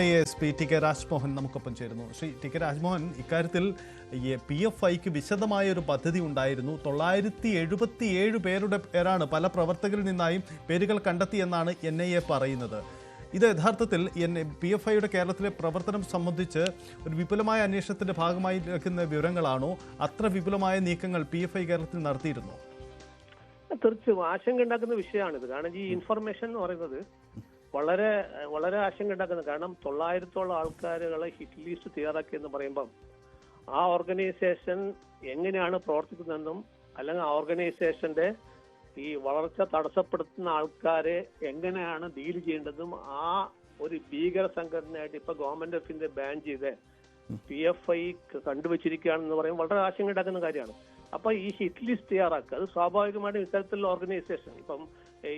S P T K Rajmohan നമുക്കൊപ്പം ചേരുന്നു. Shri T K Rajmohan ഇക്കാര്യത്തിൽ പി എഫ് ഐക്ക് വിശദമായ ഒരു പദ്ധതി ഉണ്ടായിരുന്നു. തൊള്ളായിരത്തി എഴുപത്തി ഏഴ് പേരുടെ പേരാണ് പല പ്രവർത്തകരിൽ നിന്നായും പേരുകൾ കണ്ടെത്തിയെന്നാണ് എൻ ഐ എ പറയുന്നത്. ഇത് യഥാർത്ഥത്തിൽ എൻ പി എഫ് ഐയുടെ കേരളത്തിലെ പ്രവർത്തനം സംബന്ധിച്ച് ഒരു വിപുലമായ അന്വേഷണത്തിന്റെ ഭാഗമായി ലഭിക്കുന്ന വിവരങ്ങളാണോ? അത്ര വിപുലമായ നീക്കങ്ങൾ പി എഫ് ഐ കേരളത്തിൽ നടത്തിയിരുന്നോ? തീർച്ചയായും ആശങ്ക ഉണ്ടാക്കുന്ന വിഷയമാണിത്. കാരണം ഈ ഇൻഫർമേഷൻ എന്ന് പറയുന്നത് വളരെ വളരെ ആശങ്ക ഉണ്ടാക്കുന്നത് കാരണം തൊള്ളായിരത്തോളം ആൾക്കാരുകളെ ഹിറ്റ് ലിസ്റ്റ് തയ്യാറാക്കി എന്ന് പറയുമ്പം ആ ഓർഗനൈസേഷൻ എങ്ങനെയാണ് പ്രവർത്തിക്കുന്നതെന്നും അല്ലെങ്കിൽ ആ ഓർഗനൈസേഷന്റെ ഈ വളർച്ച തടസ്സപ്പെടുത്തുന്ന ആൾക്കാരെ എങ്ങനെയാണ് ഡീൽ ചെയ്യേണ്ടതും ആ ഒരു ഭീകര സംഘടനയായിട്ട് ഇപ്പൊ ഗവൺമെന്റ് ഓഫ് ഇന്ത്യ ബാൻ ചെയ്ത് പി എഫ് ഐ കണ്ടുവച്ചിരിക്കുകയാണെന്ന് പറയുമ്പോൾ വളരെ ആശങ്ക ഉണ്ടാക്കുന്ന കാര്യമാണ്. അപ്പൊ ഈ ഹിറ്റ് ലിസ്റ്റ് തയ്യാറാക്കുക അത് സ്വാഭാവികമായിട്ടും ഇത്തരത്തിലുള്ള ഓർഗനൈസേഷൻ ഇപ്പം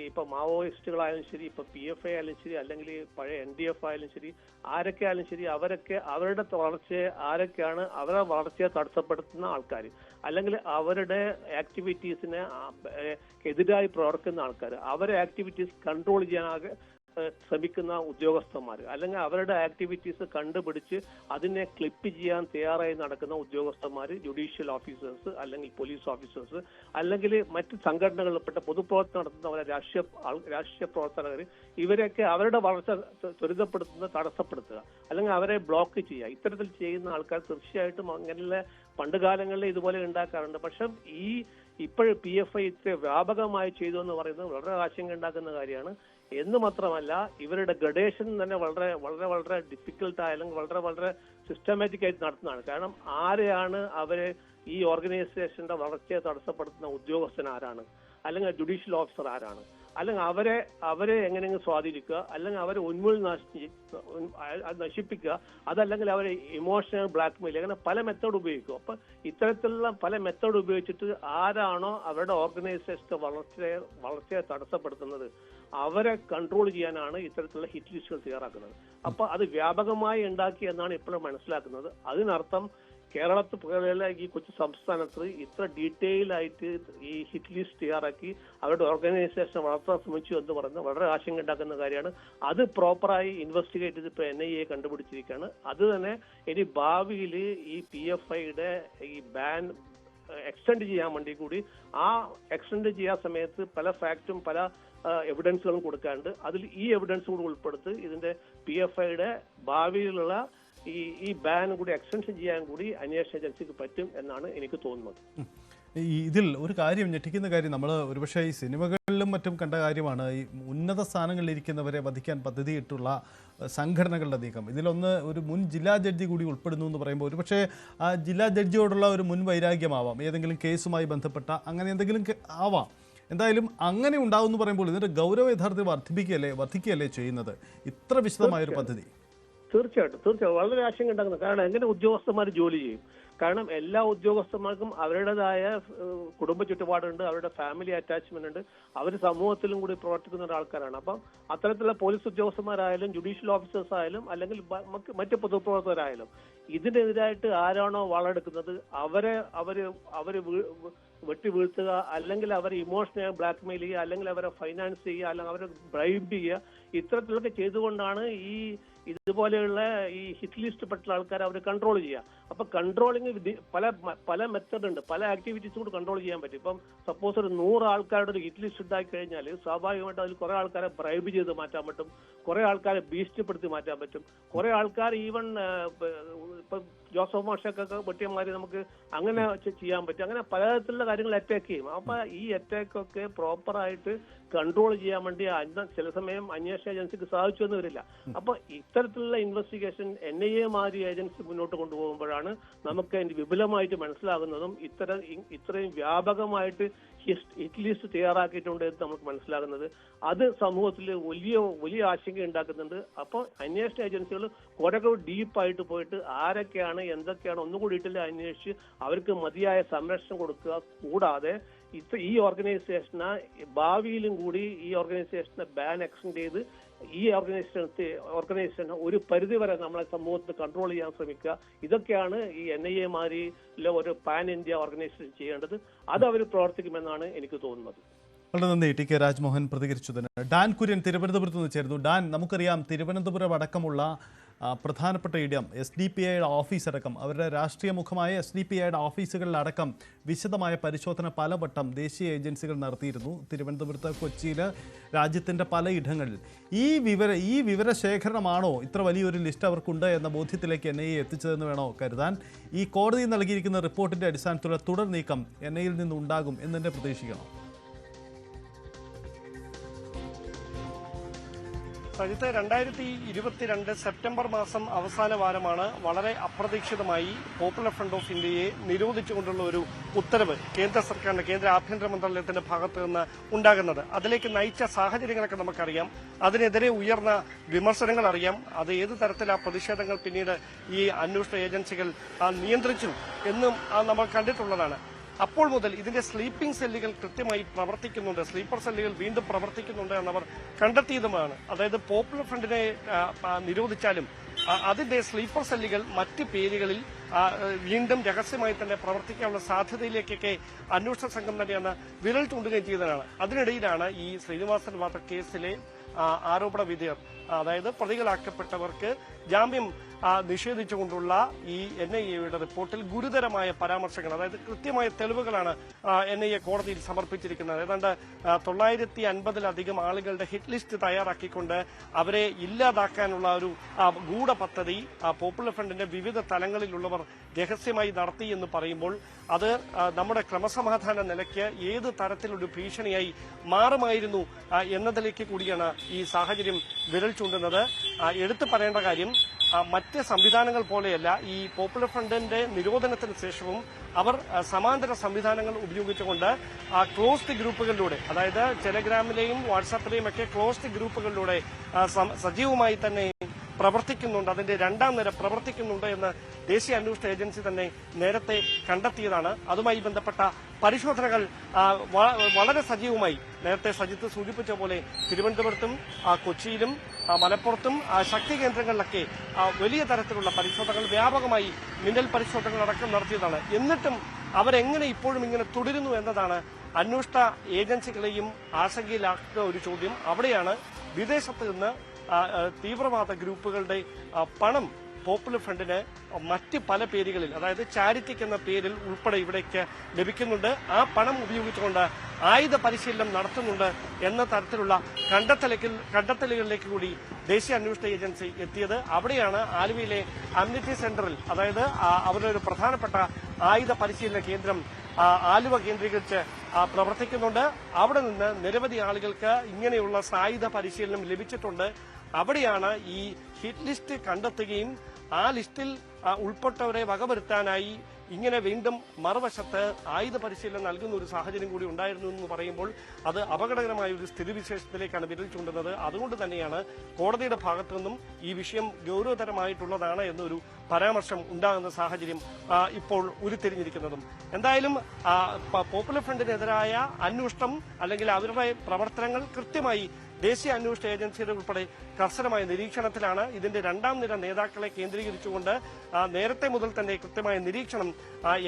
ഇപ്പൊ മാവോയിസ്റ്റുകളായാലും ശരി ഇപ്പൊ പി എഫ് ഐ ആയാലും ശരി അല്ലെങ്കിൽ പഴയ എൻ ഡി എഫ് ആയാലും ശരി ആരൊക്കെ ആയാലും ശരി അവരൊക്കെ അവരുടെ വളർച്ചയെ ആരൊക്കെയാണ് അവരുടെ വളർച്ചയെ തടസ്സപ്പെടുത്തുന്ന ആൾക്കാർ അല്ലെങ്കിൽ അവരുടെ ആക്ടിവിറ്റീസിനെ എതിരായി പ്രവർത്തിക്കുന്ന ആൾക്കാർ അവരെ ആക്ടിവിറ്റീസ് കൺട്രോൾ ചെയ്യാനാകെ ശ്രമിക്കുന്ന ഉദ്യോഗസ്ഥന്മാർ അല്ലെങ്കിൽ അവരുടെ ആക്ടിവിറ്റീസ് കണ്ടുപിടിച്ച് അതിനെ ക്ലിപ്പ് ചെയ്യാൻ തയ്യാറായി നടക്കുന്ന ഉദ്യോഗസ്ഥന്മാർ ജുഡീഷ്യൽ ഓഫീസേഴ്സ് അല്ലെങ്കിൽ പോലീസ് ഓഫീസേഴ്സ് അല്ലെങ്കിൽ മറ്റ് സംഘടനകളിൽപ്പെട്ട പൊതുപ്രവർത്തനം നടത്തുന്നവരെ രാഷ്ട്രീയ രാഷ്ട്രീയ പ്രവർത്തകർ ഇവരെയൊക്കെ അവരുടെ വളർച്ച ത്വ- ത്വരിതപ്പെടുത്തുന്ന തടസ്സപ്പെടുത്തുക. അല്ലെങ്കിൽ അവരെ ബ്ലോക്ക് ചെയ്യുക. ഇത്തരത്തിൽ ചെയ്യുന്ന ആൾക്കാർ തീർച്ചയായിട്ടും അങ്ങനെയുള്ള പണ്ട് കാലങ്ങളിൽ ഇതുപോലെ ഉണ്ടാക്കാറുണ്ട്. പക്ഷെ ഈ ഇപ്പോഴും പി എഫ് ഐ ഇത്ര വ്യാപകമായി ചെയ്തു എന്ന് പറയുന്നത് വളരെ ആശങ്ക ഉണ്ടാക്കുന്ന കാര്യമാണ്. എന്ന് മാത്രമല്ല ഇവരുടെ ഗ്രഡേഷൻ തന്നെ വളരെ വളരെ വളരെ ഡിഫിക്കൽട്ട് അല്ലെങ്കിൽ വളരെ വളരെ സിസ്റ്റമാറ്റിക് ആയിട്ട് നടത്തുന്നതാണ്. കാരണം ആരെയാണ് അവരെ ഈ ഓർഗനൈസേഷന്റെ വളർച്ചയെ തടസ്സപ്പെടുത്തുന്ന ഉദ്യോഗസ്ഥൻ ആരാണ്? അല്ലെങ്കിൽ ജുഡീഷ്യൽ ഓഫീസർ ആരാണ്? അല്ലെങ്കിൽ അവരെ അവരെ എങ്ങനെയെങ്കിലും സ്വാധീനിക്കുക അല്ലെങ്കിൽ അവരെ ഉന്മൂലം നശിപ്പിക്കുക അതല്ലെങ്കിൽ അവരെ ഇമോഷണൽ ബ്ലാക്ക്മെയിൽ അങ്ങനെ പല മെത്തേഡ് ഉപയോഗിക്കും. അപ്പൊ ഇത്തരത്തിലുള്ള പല മെത്തേഡ് ഉപയോഗിച്ചിട്ട് ആരാണോ അവരുടെ ഓർഗനൈസേഷന്റെ വളർച്ചയെ വളർച്ചയെ തടസ്സപ്പെടുത്തുന്നത് അവരെ കൺട്രോൾ ചെയ്യാനാണ് ഇത്തരത്തിലുള്ള ഹിറ്റ് ലിസ്റ്റുകൾ തയ്യാറാക്കുന്നത്. അപ്പൊ അത് വ്യാപകമായി ഉണ്ടാക്കി എന്നാണ് ഇപ്പോഴും മനസ്സിലാക്കുന്നത്. അതിനർത്ഥം കേരളത്തിൽ പോലെയുള്ള ഈ കൊച്ചു സംസ്ഥാനത്ത് ഇത്ര ഡീറ്റെയിൽ ആയിട്ട് ഈ ഹിറ്റ് ലിസ്റ്റ് തയ്യാറാക്കി അവരുടെ ഓർഗനൈസേഷൻ വളർത്താൻ ശ്രമിച്ചു എന്ന് പറയുന്നത് വളരെ ആശങ്ക ഉണ്ടാക്കുന്ന കാര്യമാണ്. അത് പ്രോപ്പറായി ഇൻവെസ്റ്റിഗേറ്റ് ചെയ്ത് ഇപ്പൊ എൻ ഐ എ കണ്ടുപിടിച്ചിരിക്കുകയാണ്. അത് തന്നെ ഇനി ഭാവിയിൽ ഈ പി എഫ് ഐയുടെ ഈ ബാൻ എക്സ്റ്റെൻഡ് ചെയ്യാൻ വേണ്ടി കൂടി ആ എക്സ്റ്റെൻഡ് ചെയ്യാൻ സമയത്ത് പല ഫാക്റ്റും പല എവിഡൻസുകളും കൊടുക്കാണ്ട് അതിൽ ഈ എവിഡൻസ് കൂടി ഉൾപ്പെടുത്തി ഇതിന്റെ പി എഫ് ഐയുടെ ഭാവിയിലുള്ള ഈ ഈ ബാൻ കൂടി എക്സ്റ്റൻഷൻ ചെയ്യാൻ കൂടി അന്വേഷണ ഏജൻസിക്ക് പറ്റും എന്നാണ് എനിക്ക് തോന്നുന്നത്. ഇതിൽ ഒരു കാര്യം ഞെട്ടിക്കുന്ന കാര്യം നമ്മൾ ഒരുപക്ഷെ ഈ സിനിമകളിലും മറ്റും കണ്ട കാര്യമാണ് ഈ ഉന്നത സ്ഥാനങ്ങളിൽ ഇരിക്കുന്നവരെ വധിക്കാൻ പദ്ധതിയിട്ടുള്ള സംഘടനകളുടെ നീക്കം. ഇതിലൊന്ന് ഒരു മുൻ ജില്ലാ ജഡ്ജി കൂടി ഉൾപ്പെടുന്നു എന്ന് പറയുമ്പോൾ ഒരുപക്ഷെ ആ ജില്ലാ ജഡ്ജിയോടുള്ള ഒരു മുൻ വൈരാഗ്യമാവാം ഏതെങ്കിലും കേസുമായി ബന്ധപ്പെട്ട അങ്ങനെ എന്തെങ്കിലും ആവാം. എന്തായാലും അങ്ങനെ ഉണ്ടാവും എന്ന് പറയുമ്പോൾ ഇതിന്റെ ഗൗരവ യഥാർത്ഥത്തിൽ വർദ്ധിപ്പിക്കുകയല്ലേ വർദ്ധിക്കുകയല്ലേ ചെയ്യുന്നത്? ഇത്ര വിശദമായൊരു പദ്ധതി. തീർച്ചയായിട്ടും തീർച്ചയായും. വളരെ ആശങ്ക ഉണ്ടാക്കുന്നത് കാരണം എങ്ങനെ ഉദ്യോഗസ്ഥന്മാർ ജോലി ചെയ്യും? കാരണം എല്ലാ ഉദ്യോഗസ്ഥന്മാർക്കും അവരുടേതായ കുടുംബ ചുറ്റുപാടുണ്ട് അവരുടെ ഫാമിലി അറ്റാച്ച്മെന്റ് ഉണ്ട്. അവർ സമൂഹത്തിലും കൂടി പ്രവർത്തിക്കുന്ന ഒരാൾക്കാരാണ്. അപ്പം അത്തരത്തിലുള്ള പോലീസ് ഉദ്യോഗസ്ഥന്മാരായാലും ജുഡീഷ്യൽ ഓഫീസേഴ്സ് ആയാലും അല്ലെങ്കിൽ മറ്റ് പൊതുപ്രവർത്തകരായാലും ഇതിനെതിരായിട്ട് ആരാണോ വളരെടുക്കുന്നത് അവരെ അവർ അവർ വെട്ടി വീഴ്ത്തുക അല്ലെങ്കിൽ അവരെ ഇമോഷണൽ ബ്ലാക്ക്മെയിൽ ചെയ്യുക അല്ലെങ്കിൽ അവരെ ഫൈനാൻസ് ചെയ്യുക അല്ലെങ്കിൽ അവരെ ബ്രൈബ് ചെയ്യുക ഇത്തരത്തിലൊക്കെ ചെയ്തുകൊണ്ടാണ് ഈ ഇതുപോലെയുള്ള ഈ ഹിറ്റ് ലിസ്റ്റ് പെട്ടുള്ള ആൾക്കാരെ അവർ കൺട്രോൾ ചെയ്യുക അപ്പൊ കൺട്രോളിങ് പല പല മെത്തേഡ് ഉണ്ട്. പല ആക്ടിവിറ്റീസ് കൂടി കൺട്രോൾ ചെയ്യാൻ പറ്റും. ഇപ്പം സപ്പോസ് ഒരു നൂറ് ആൾക്കാരുടെ ഒരു ഹിറ്റ് ലിസ്റ്റ് ഉണ്ടാക്കി കഴിഞ്ഞാൽ സ്വാഭാവികമായിട്ട് അതിൽ കുറെ ആൾക്കാരെ ബ്രൈബ് ചെയ്ത് മാറ്റാൻ പറ്റും. കുറെ ആൾക്കാരെ ഭീഷണിപ്പെടുത്തി മാറ്റാൻ പറ്റും. കുറെ ആൾക്കാർ ഈവൻ ഇപ്പൊ ജോസഫ് മാഷക്കൊക്കെ പൊട്ടിയന്മാരെ നമുക്ക് അങ്ങനെ ചെയ്യാൻ പറ്റും. അങ്ങനെ പലതരത്തിലുള്ള കാര്യങ്ങൾ അറ്റാക്ക് ചെയ്യും. അപ്പൊ ഈ അറ്റാക്ക് ഒക്കെ പ്രോപ്പറായിട്ട് കൺട്രോൾ ചെയ്യാൻ വേണ്ടി ചില സമയം അന്വേഷണ ഏജൻസിക്ക് സാധിച്ചു എന്ന് വരില്ല. അപ്പൊ ഇത്തരത്തിലുള്ള ഇൻവെസ്റ്റിഗേഷൻ എൻ ഐ എ മാതിരി ഏജൻസി മുന്നോട്ട് കൊണ്ടുപോകുമ്പോഴാണ് നമുക്ക് അതിന്റെ വിപുലമായിട്ട് മനസ്സിലാകുന്നതും ഇത്ര ഇത്രയും വ്യാപകമായിട്ട് ഹിറ്റ് ലിസ്റ്റ് തയ്യാറാക്കിയിട്ടുണ്ട് എന്ന് നമുക്ക് മനസ്സിലാകുന്നത്. അത് സമൂഹത്തിൽ വലിയ വലിയ ആശങ്ക ഉണ്ടാക്കുന്നുണ്ട്. അപ്പോൾ അന്വേഷണ ഏജൻസികൾ കുറെ ഡീപ്പായിട്ട് പോയിട്ട് ആരൊക്കെയാണ് എന്തൊക്കെയാണ് ഒന്നുകൂടി ഇട്ടില്ല അന്വേഷിച്ച് അവർക്ക് മതിയായ സംരക്ഷണം കൊടുക്കുക. കൂടാതെ ഈ ഓർഗനൈസേഷനെ ഭാവിയിലും കൂടി ഈ ഓർഗനൈസേഷനെ ബാൻ എക്സ്റ്റെൻഡ് ചെയ്ത് ഈ ഓർഗനൈസേഷനത്തെ ഓർഗനൈസേഷൻ ഒരു പരിധിവരെ നമ്മളെ സമൂഹത്തിൽ കൺട്രോൾ ചെയ്യാൻ ശ്രമിക്കുക. ഇതൊക്കെയാണ് ഈ എൻ ഐ എ മാരിലെ ഒരു പാൻ ഇന്ത്യ ഓർഗനൈസേഷൻ ചെയ്യേണ്ടത്. അത് അവർ പ്രവർത്തിക്കുമെന്നാണ് എനിക്ക് തോന്നുന്നത്. വളരെ നന്ദി. ടി കെ രാജ്മോഹൻ പ്രതികരിച്ചതിന്. ഡാൻ കുര്യൻ തിരുവനന്തപുരത്ത് നിന്ന് ചേരുന്നു. ഡാൻ നമുക്കറിയാം തിരുവനന്തപുരം അടക്കമുള്ള പ്രധാനപ്പെട്ട ഇടം എസ് ഡി പി ഐയുടെ ഓഫീസടക്കം. അവരുടെ രാഷ്ട്രീയ മുഖമായ എസ് ഡി പി ഐയുടെ ഓഫീസുകളിലടക്കം വിശദമായ പരിശോധന പലവട്ടം ദേശീയ ഏജൻസികൾ നടത്തിയിരുന്നു. തിരുവനന്തപുരത്ത് കൊച്ചിയിൽ രാജ്യത്തിന്റെ പലയിടങ്ങളിൽ ഈ വിവര ഈ വിവരശേഖരണമാണോ ഇത്ര വലിയൊരു ലിസ്റ്റ് അവർക്കുണ്ട് എന്ന ബോധ്യത്തിലേക്ക് എൻ ഐ എ എത്തിച്ചതെന്ന് വേണോ കരുതാൻ? ഈ കോടതി നൽകിയിരിക്കുന്ന റിപ്പോർട്ടിന്റെ അടിസ്ഥാനത്തിലുള്ള തുടർ നീക്കം എൻ ഐയിൽ നിന്നുണ്ടാകും എന്ന് പ്രതീക്ഷിക്കണം? സജിത്ത് രണ്ടായിരത്തി ഇരുപത്തിരണ്ട് സെപ്റ്റംബർ മാസം അവസാന വാരമാണ് വളരെ അപ്രതീക്ഷിതമായി പോപ്പുലർ ഫ്രണ്ട് ഓഫ് ഇന്ത്യയെ നിരോധിച്ചുകൊണ്ടുള്ള ഒരു ഉത്തരവ് കേന്ദ്ര സർക്കാരിന്റെ കേന്ദ്ര ആഭ്യന്തര മന്ത്രാലയത്തിന്റെ ഭാഗത്ത് നിന്ന് ഉണ്ടാകുന്നത്. അതിലേക്ക് നയിച്ച സാഹചര്യങ്ങളൊക്കെ നമുക്കറിയാം. അതിനെതിരെ ഉയർന്ന വിമർശനങ്ങൾ അറിയാം. അത് ഏത് തരത്തിലാ പ്രതിഷേധങ്ങൾ പിന്നീട് ഈ അന്വേഷണ ഏജൻസികൾ നിയന്ത്രിച്ചു എന്നും നമ്മൾ കണ്ടിട്ടുള്ളതാണ്. അപ്പോൾ മുതൽ ഇതിന്റെ സ്ലീപ്പിംഗ് സെല്ലുകൾ കൃത്യമായി പ്രവർത്തിക്കുന്നുണ്ട്. സ്ലീപ്പർ സെല്ലുകൾ വീണ്ടും പ്രവർത്തിക്കുന്നുണ്ട് എന്നവർ കണ്ടെത്തിയതുമാണ്. അതായത് പോപ്പുലർ ഫ്രണ്ടിനെ നിരോധിച്ചാലും അതിന്റെ സ്ലീപ്പർ സെല്ലുകൾ മറ്റ് പേരുകളിൽ വീണ്ടും രഹസ്യമായി തന്നെ പ്രവർത്തിക്കാനുള്ള സാധ്യതയിലേക്കൊക്കെ അന്വേഷണ സംഘം തന്നെയാണ് വിരൽ ചൂണ്ടുകയും ചെയ്തതാണ്. അതിനിടയിലാണ് ഈ ശ്രീനിവാസൻ വധക്കേസിലെ കേസിലെ ആരോപണ വിധേയർ അതായത് പ്രതികളാക്കപ്പെട്ടവർക്ക് ജാമ്യം നിഷേധിച്ചുകൊണ്ടുള്ള ഈ എൻ ഐ എയുടെ റിപ്പോർട്ടിൽ ഗുരുതരമായ പരാമർശങ്ങൾ അതായത് കൃത്യമായ തെളിവുകളാണ് എൻ ഐ എ കോടതിയിൽ സമർപ്പിച്ചിരിക്കുന്നത്. ഏതാണ്ട് തൊള്ളായിരത്തി അൻപതിലധികം ആളുകളുടെ ഹിറ്റ് ലിസ്റ്റ് തയ്യാറാക്കിക്കൊണ്ട് അവരെ ഇല്ലാതാക്കാനുള്ള ഒരു ഗൂഢ പദ്ധതി പോപ്പുലർ ഫ്രണ്ടിന്റെ വിവിധ തലങ്ങളിലുള്ളവർ രഹസ്യമായി നടത്തി എന്ന് പറയുമ്പോൾ അത് നമ്മുടെ ക്രമസമാധാന നിലയ്ക്ക് ഏത് തരത്തിലൊരു ഭീഷണിയായി മാറുമായിരുന്നു എന്നതിലേക്ക് കൂടിയാണ് ഈ സാഹചര്യം വിരൽ ചൂണ്ടുന്നത്. എടുത്തു പറയേണ്ട കാര്യം മറ്റ് സംവിധാനങ്ങൾ പോലെയല്ല ഈ പോപ്പുലർ ഫ്രണ്ടിന്റെ നിരോധനത്തിന് ശേഷവും അവർ സമാന്തര സംവിധാനങ്ങൾ ഉപയോഗിച്ചുകൊണ്ട് ആ, ക്ലോസ്ഡ് ഗ്രൂപ്പുകളിലൂടെ അതായത് ടെലഗ്രാമിലെയും വാട്സാപ്പിലെയും ഒക്കെ ക്ലോസ്ഡ് ഗ്രൂപ്പുകളിലൂടെ സജീവമായി തന്നെ പ്രവർത്തിക്കുന്നുണ്ട് അതിന്റെ രണ്ടാം നിര പ്രവർത്തിക്കുന്നുണ്ട് എന്ന് ദേശീയ അന്വേഷണ ഏജൻസി തന്നെ നേരത്തെ കണ്ടെത്തിയതാണ്. അതുമായി ബന്ധപ്പെട്ട പരിശോധനകൾ വളരെ സജീവമായി. നേരത്തെ സജിത്ത് സൂചിപ്പിച്ച പോലെ തിരുവനന്തപുരത്തും കൊച്ചിയിലും മലപ്പുറത്തും ശക്തി കേന്ദ്രങ്ങളിലൊക്കെ വലിയ തരത്തിലുള്ള പരിശോധനകൾ വ്യാപകമായി മിന്നൽ പരിശോധനകൾ അടക്കം നടത്തിയതാണ്. എന്നിട്ടും അവരെങ്ങനെ ഇപ്പോഴും ഇങ്ങനെ തുടരുന്നു എന്നതാണ് അന്വേഷണ ഏജൻസികളെയും ആശങ്കയിലാക്കുന്ന ഒരു ചോദ്യം. അവിടെയാണ് വിദേശത്ത് നിന്ന് തീവ്രവാദ ഗ്രൂപ്പുകളുടെ പണം പോപ്പുലർ ഫ്രണ്ടിന് മറ്റ് പല പേരുകളിൽ അതായത് ചാരിറ്റിക്ക് എന്ന പേരിൽ ഉൾപ്പെടെ ഇവിടേക്ക് ലഭിക്കുന്നുണ്ട്. ആ പണം ഉപയോഗിച്ചുകൊണ്ട് ആയുധ പരിശീലനം നടത്തുന്നുണ്ട് എന്ന തരത്തിലുള്ള കണ്ടെത്തലുകൾ കണ്ടെത്തലുകളിലേക്ക് കൂടി ദേശീയ അന്വേഷണ ഏജൻസി എത്തിയത്. അവിടെയാണ് ആലുവയിലെ അമ്നിറ്റി സെന്ററിൽ അതായത് അവരുടെ ഒരു പ്രധാനപ്പെട്ട ആയുധ പരിശീലന കേന്ദ്രം ആലുവ കേന്ദ്രീകരിച്ച് പ്രവർത്തിക്കുന്നുണ്ട്. അവിടെ നിന്ന് നിരവധി ആളുകൾക്ക് ഇങ്ങനെയുള്ള സായുധ പരിശീലനം ലഭിച്ചിട്ടുണ്ട്. അവിടെയാണ് ഈ ഹിറ്റ് ലിസ്റ്റ് കണ്ടെത്തുകയും ആ ലിസ്റ്റിൽ ഉൾപ്പെട്ടവരെ വകവരുത്താനായി ഇങ്ങനെ വീണ്ടും മറുവശത്ത് ആയുധ പരിശീലനം നൽകുന്ന ഒരു സാഹചര്യം കൂടി ഉണ്ടായിരുന്നു എന്ന് പറയുമ്പോൾ അത് അപകടകരമായ ഒരു സ്ഥിതിവിശേഷത്തിലേക്കാണ് വിരൽ ചൂണ്ടുന്നത്. അതുകൊണ്ട് തന്നെയാണ് കോടതിയുടെ ഭാഗത്തു നിന്നും ഈ വിഷയം ഗൗരവതരമായിട്ടുള്ളതാണ് എന്നൊരു പരാമർശം ഉണ്ടാകുന്ന സാഹചര്യം ഇപ്പോൾ ഉരുത്തിരിഞ്ഞിരിക്കുന്നതും. എന്തായാലും പോപ്പുലർ ഫ്രണ്ടിനെതിരായ അന്വേഷണം അല്ലെങ്കിൽ അവരുടെ പ്രവർത്തനങ്ങൾ കൃത്യമായി ദേശീയ അന്വേഷണ ഏജൻസികൾ ഉൾപ്പെടെ കർശനമായ നിരീക്ഷണത്തിലാണ് ഇതിന്റെ രണ്ടാം നിര നേതാക്കളെ കേന്ദ്രീകരിച്ചുകൊണ്ട് നേരത്തെ മുതൽ തന്നെ കൃത്യമായ നിരീക്ഷണം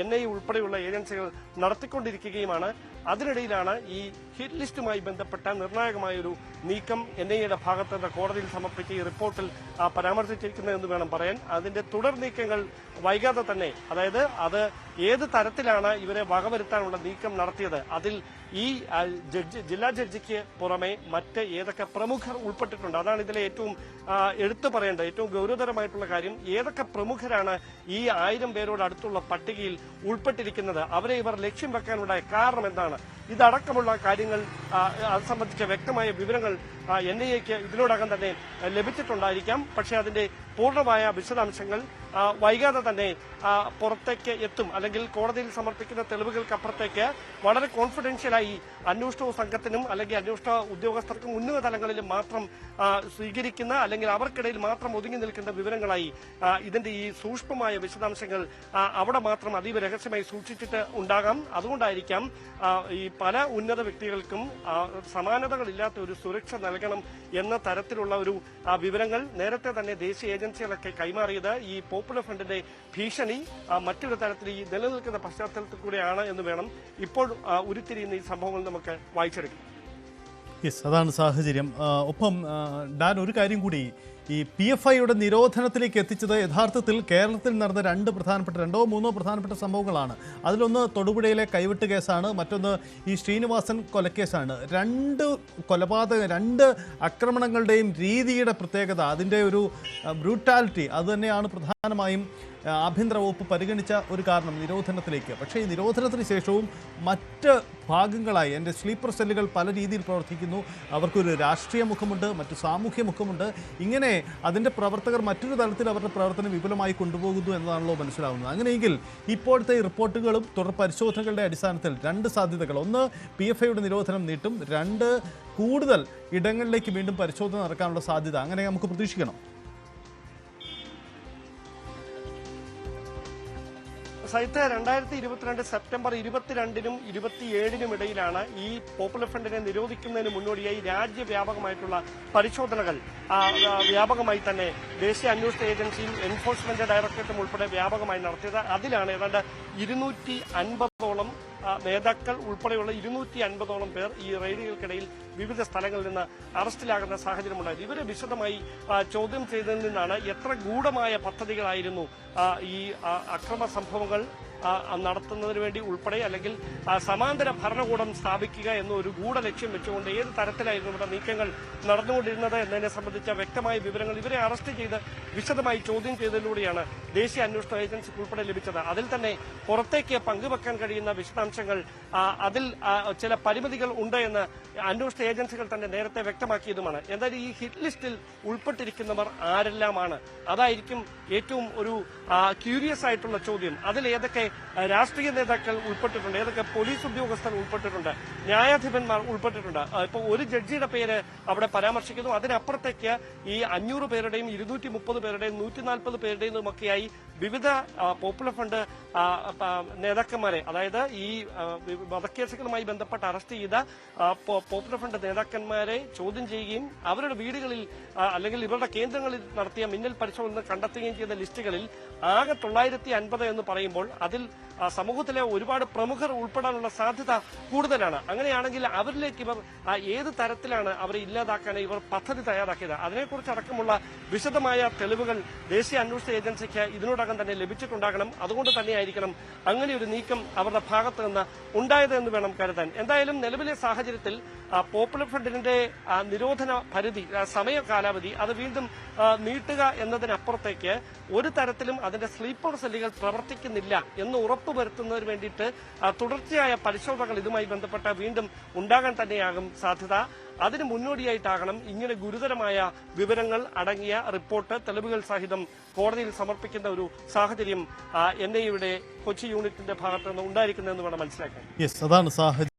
എൻ ഐ ഉൾപ്പെടെയുള്ള ഏജൻസികൾ നടത്തിക്കൊണ്ടിരിക്കുകയുമാണ്. അതിനിടയിലാണ് ഈ ഹിറ്റ് ലിസ്റ്റുമായി ബന്ധപ്പെട്ട നിർണായകമായ ഒരു നീക്കം എൻ ഐയുടെ ഭാഗത്ത് നിന്ന് കോടതിയിൽ സമർപ്പിച്ച ഈ റിപ്പോർട്ടിൽ പരാമർശിച്ചിരിക്കുന്നതെന്ന് വേണം പറയാൻ. അതിന്റെ തുടർ നീക്കങ്ങൾ വൈകാതെ തന്നെ അതായത് അത് ഏത് തരത്തിലാണ് ഇവരെ വകവരുത്താനുള്ള നീക്കം നടത്തിയത് അതിൽ ഈ ജഡ്ജി ജില്ലാ ജഡ്ജിക്ക് പുറമെ മറ്റ് ഏതൊക്കെ പ്രമുഖർ ഉൾപ്പെട്ടിട്ടുണ്ട്? അതാണ് ഇതിലെ ഏറ്റവും എടുത്തു പറയേണ്ട ഏറ്റവും ഗൗരവതരമായിട്ടുള്ള കാര്യം. ഏതൊക്കെ പ്രമുഖരാണ് ഈ ആയിരം പേരോട് അടുത്തുള്ള പട്ടികയിൽ ഉൾപ്പെട്ടിരിക്കുന്നത്? അവരെ ഇവർ ലക്ഷ്യം വെക്കാനുണ്ടായ കാരണം എന്താണ്? ഇതടക്കമുള്ള കാര്യങ്ങൾ അത് സംബന്ധിച്ച വ്യക്തമായ വിവരങ്ങൾ എൻ ഐ എക്ക് ഇതിനോടകം തന്നെ ലഭിച്ചിട്ടുണ്ടായിരിക്കാം. പക്ഷേ അതിന്റെ പൂർണമായ വിശദാംശങ്ങൾ വൈകാതെ തന്നെ പുറത്തേക്ക് എത്തും. അല്ലെങ്കിൽ കോടതിയിൽ സമർപ്പിക്കുന്ന തെളിവുകൾക്കപ്പുറത്തേക്ക് വളരെ കോൺഫിഡൻഷ്യലായി അന്വേഷണ സംഘത്തിനും അല്ലെങ്കിൽ അന്വേഷണ ഉദ്യോഗസ്ഥർക്കും ഉന്നത തലങ്ങളിൽ മാത്രം സ്വീകരിക്കുന്ന അല്ലെങ്കിൽ അവർക്കിടയിൽ മാത്രം ഒതുങ്ങി നിൽക്കുന്ന വിവരങ്ങളായി ഇതിന്റെ ഈ സൂക്ഷ്മമായ വിശദാംശങ്ങൾ അവിടെ മാത്രം അതീവ രഹസ്യമായി സൂക്ഷിച്ചിട്ട് ഉണ്ടാകാം. അതുകൊണ്ടായിരിക്കാം ഈ പല ഉന്നത വ്യക്തികൾക്കും സമാനതകളില്ലാത്ത ഒരു സുരക്ഷ നൽകണം എന്ന തരത്തിലുള്ള ഒരു വിവരങ്ങൾ നേരത്തെ തന്നെ ദേശീയ ഏജൻസികളൊക്കെ കൈമാറിയത് ഈ പോപ്പുലർ ഫ്രണ്ടിന്റെ ഭീഷണി മറ്റൊരു തരത്തിൽ ഈ നിലനിൽക്കുന്ന പശ്ചാത്തലത്തിൽ കൂടെയാണ് എന്ന് വേണം ഇപ്പോൾ ഉരുത്തിരിയുന്ന ഈ സംഭവങ്ങൾ നമുക്ക് വായിച്ചെടുക്കാം യെസ് അതാണ് സാഹചര്യം. ഒപ്പം ഡാൻ ഒരു കാര്യം കൂടി ഈ പി എഫ് ഐയുടെ നിരോധനത്തിലേക്ക് എത്തിച്ചത് യഥാർത്ഥത്തിൽ കേരളത്തിൽ നടന്ന രണ്ട് പ്രധാനപ്പെട്ട രണ്ടോ മൂന്നോ പ്രധാനപ്പെട്ട സംഭവങ്ങളാണ്. അതിലൊന്ന് തൊടുപുഴയിലെ കൈവിട്ട് കേസാണ് മറ്റൊന്ന് ഈ ശ്രീനിവാസൻ കൊലക്കേസാണ്. രണ്ട് കൊലപാതക രണ്ട് ആക്രമണങ്ങളുടെയും രീതിയുടെ പ്രത്യേകത അതിന്റെ ഒരു ബ്രൂട്ടാലിറ്റി അതുതന്നെയാണ് പ്രധാനമായും ആഭ്യന്തര വകുപ്പ് പരിഗണിച്ച ഒരു കാരണം നിരോധനത്തിലേക്ക്. പക്ഷേ ഈ നിരോധനത്തിന് ശേഷവും മറ്റ് ഭാഗങ്ങളായി എന്റെ സ്ലീപ്പർ സെല്ലുകൾ പല രീതിയിൽ പ്രവർത്തിക്കുന്നു. അവർക്കൊരു രാഷ്ട്രീയ മുഖമുണ്ട് മറ്റു സാമൂഹ്യ മുഖമുണ്ട്. ഇങ്ങനെ അതിന്റെ പ്രവർത്തകർ മറ്റൊരു തലത്തിൽ അവരുടെ പ്രവർത്തനം വിപുലമായി കൊണ്ടുപോകുന്നു എന്നതാണല്ലോ മനസ്സിലാവുന്നത്. അങ്ങനെയെങ്കിൽ ഇപ്പോഴത്തെ റിപ്പോർട്ടുകളും തുടർ പരിശോധനകളുടെ അടിസ്ഥാനത്തിൽ രണ്ട് സാധ്യതകൾ. ഒന്ന് പി എഫ് ഐയുടെ നിരോധനം നീട്ടും. രണ്ട് കൂടുതൽ ഇടങ്ങളിലേക്ക് വീണ്ടും പരിശോധന നടക്കാനുള്ള സാധ്യത. അങ്ങനെ നമുക്ക് പ്രതീക്ഷിക്കണം. സഹിത്ത് രണ്ടായിരത്തി ഇരുപത്തിരണ്ട് സെപ്റ്റംബർ ഇരുപത്തിരണ്ടിനും ഇരുപത്തിയേഴിനും ഇടയിലാണ് ഈ പോപ്പുലർ ഫ്രണ്ടിനെ നിരോധിക്കുന്നതിന് മുന്നോടിയായി രാജ്യവ്യാപകമായിട്ടുള്ള പരിശോധനകൾ വ്യാപകമായി തന്നെ ദേശീയ അന്വേഷണ ഏജൻസിയും എൻഫോഴ്സ്മെന്റ് ഡയറക്ടറേറ്റും ഉൾപ്പെടെ വ്യാപകമായി നടത്തിയത്. അതിലാണ് ഏതാണ്ട് ഇരുന്നൂറ്റി അൻപതോളം നേതാക്കൾ ഉൾപ്പെടെയുള്ള ഇരുന്നൂറ്റി അൻപതോളം പേർ ഈ റെയ്ഡുകൾക്കിടയിൽ വിവിധ സ്ഥലങ്ങളിൽ നിന്ന് അറസ്റ്റിലാകുന്ന സാഹചര്യമുണ്ടായത് ഇവരെ വിശദമായി ചോദ്യം ചെയ്തതിൽ നിന്നാണ് എത്ര ഗൂഢമായ പദ്ധതികളായിരുന്നു ഈ അക്രമ സംഭവങ്ങൾ നടത്തുന്നതിന് വേണ്ടി ഉൾപ്പെടെ അല്ലെങ്കിൽ സമാന്തര ഭരണകൂടം സ്ഥാപിക്കുക എന്ന ഒരു ഗൂഢ ലക്ഷ്യം വെച്ചുകൊണ്ട് ഏത് തരത്തിലായിരുന്നു ഇവിടെ നീക്കങ്ങൾ നടന്നുകൊണ്ടിരുന്നത് എന്നതിനെ സംബന്ധിച്ച വ്യക്തമായ വിവരങ്ങൾ ഇവരെ അറസ്റ്റ് ചെയ്ത് വിശദമായി ചോദ്യം ചെയ്തതിലൂടെയാണ് ദേശീയ അന്വേഷണ ഏജൻസിക്ക് ഉൾപ്പെടെ ലഭിച്ചത്. അതിൽ തന്നെ പുറത്തേക്ക് പങ്കുവെക്കാൻ കഴിയുന്ന വിശദാംശങ്ങൾ അതിൽ ചില പരിമിതികൾ ഉണ്ട് എന്ന് അന്വേഷണ ഏജൻസികൾ തന്നെ നേരത്തെ വ്യക്തമാക്കിയതുമാണ്. എന്തായാലും ഈ ഹിറ്റ് ലിസ്റ്റിൽ ഉൾപ്പെട്ടിരിക്കുന്നവർ ആരെല്ലാമാണ്? അതായിരിക്കും ഏറ്റവും ഒരു ക്യൂരിയസ് ആയിട്ടുള്ള ചോദ്യം. അതിൽ ഏതൊക്കെ രാഷ്ട്രീയ നേതാക്കൾ ഉൾപ്പെട്ടിട്ടുണ്ട്? ഏതൊക്കെ പോലീസ് ഉദ്യോഗസ്ഥർ ഉൾപ്പെട്ടിട്ടുണ്ട്? ന്യായാധിപന്മാർ ഉൾപ്പെട്ടിട്ടുണ്ട്? ഇപ്പോൾ ഒരു ജഡ്ജിയുടെ പേര് അവിടെ പരാമർശിക്കുന്നു. അതിനപ്പുറത്തേക്ക് ഈ അഞ്ഞൂറ് പേരുടെയും ഇരുന്നൂറ്റി മുപ്പത് പേരുടെയും നൂറ്റി നാൽപ്പത് പേരുടെയും ഒക്കെയായി വിവിധ പോപ്പുലർ ആ, നേതാക്കന്മാരെ അതായത് ഈ വധക്കേസുകളുമായി ബന്ധപ്പെട്ട് അറസ്റ്റ് ചെയ്ത പോപ്പുലർ ഫ്രണ്ട് നേതാക്കന്മാരെ ചോദ്യം ചെയ്യുകയും അവരുടെ വീടുകളിൽ അല്ലെങ്കിൽ ഇവരുടെ കേന്ദ്രങ്ങളിൽ നടത്തിയ മിന്നൽ പരിശോധന കണ്ടെത്തുകയും ചെയ്ത ലിസ്റ്റുകളിൽ ആകെ തൊള്ളായിരത്തി അൻപത് എന്ന് പറയുമ്പോൾ അതിൽ സമൂഹത്തിലെ ഒരുപാട് പ്രമുഖർ ഉൾപ്പെടാനുള്ള സാധ്യത കൂടുതലാണ്. അങ്ങനെയാണെങ്കിൽ അവരിലേക്ക് ഇവർ ഏത് തരത്തിലാണ് അവരെ ഇല്ലാതാക്കാൻ ഇവർ പദ്ധതി തയ്യാറാക്കിയത്? അതിനെക്കുറിച്ച് അടക്കമുള്ള വിശദമായ തെളിവുകൾ ദേശീയ അന്വേഷണ ഏജൻസിക്ക് ഇതിനോടകം തന്നെ ലഭിച്ചിട്ടുണ്ടാകണം. അതുകൊണ്ട് തന്നെയായിരിക്കണം അങ്ങനെ ഒരു നീക്കം അവരുടെ ഭാഗത്ത് നിന്ന് ഉണ്ടായത് എന്ന് വേണം കരുതാൻ. എന്തായാലും നിലവിലെ സാഹചര്യത്തിൽ പോപ്പുലർ ഫ്രണ്ടിന്റെ നിരോധന പരിധി സമയ കാലാവധി അത് വീണ്ടും നീട്ടുക എന്നതിനപ്പുറത്തേക്ക് ഒരു തരത്തിലും അതിന്റെ സ്ലീപ്പർ സെല്ലുകൾ പ്രവർത്തിക്കുന്നില്ല എന്ന് ഉറപ്പുവരുത്തുന്നതിന് വേണ്ടിയിട്ട് തുടർച്ചയായ പരിശോധനകൾ ഇതുമായി ബന്ധപ്പെട്ട വീണ്ടും ഉണ്ടാകാൻ തന്നെയാകും സാധ്യത. അതിന് മുന്നോടിയായിട്ടാകണം ഇങ്ങനെ ഗുരുതരമായ വിവരങ്ങൾ അടങ്ങിയ റിപ്പോർട്ട് തെളിവുകൾ സഹിതം കോടതിയിൽ സമർപ്പിക്കുന്ന ഒരു സാഹചര്യം എൻ ഐയുടെ കൊച്ചി യൂണിറ്റിന്റെ ഭാഗത്ത് നിന്ന് ഉണ്ടായിരിക്കുന്നതെന്ന് വേണം മനസ്സിലാക്കാൻ. അതാണ് സാഹചര്യം.